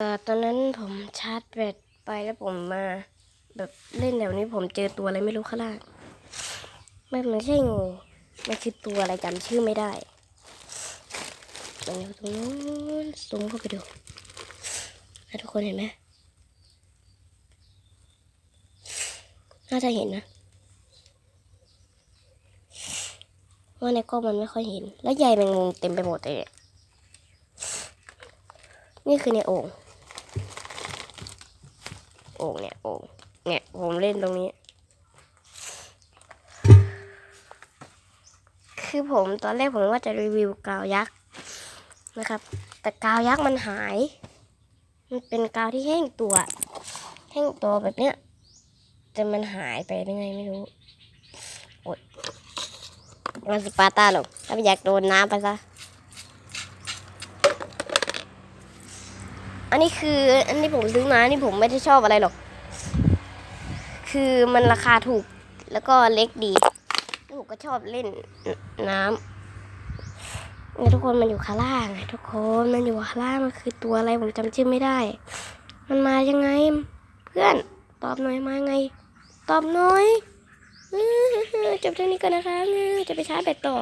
เออตอนนั้นผมชาร์จแบตไปแล้วผมมา แบบเล่นแถวนี้ผมเจอตัวอะไรไม่รู้ข้างล่างมันไม่ใช่งูมันคือตัวอะไรจำชื่อไม่ได้มันอยู่ตรงนู้นซูมเข้าไปดูแล้ทุกคนเห็นไหมน่าจะเห็นนะว่าในกล้องมันไม่ค่อยเห็น แล้วใยแมงมุมเต็มไปหมดเลย นี่ยนี่คือในโอ่ง โอ่งเนี่ยโอ่งเนี่ยผมเล่นตรงนี้ คือผมตอนแรกผมว่าจะรีวิวกาวยักษ์นะครับ แต่กาวยักษ์มันหาย มันเป็นกาวที่แห้งตัว แห้งตัวแบบเนี้ยแต่มันหายไปได้ไงไม่รู้โอ๊ยมันสปาร์ต้าหรอกถ้าไม่อยากโดนน้ำไปซะ อันนี้คืออันนี้ผมซื้อมานี่ผมไม่ได้ชอบอะไรหรอก คือมันราคาถูกแล้วก็เล็กดีแล้วผมก็ชอบเล่นน้ำเนี่ยทุกคนมันอยู่ข้างล่างทุกคนมันอยู่ข้างล่างมันคือตัวอะไรผมจำชื่อไม่ได้ มันมายังไง เพื่อนตอบหน่อยมาไง ตอบหน่อยจบเท่านี้กันนะคะจะไปชาร์จแบตต่อ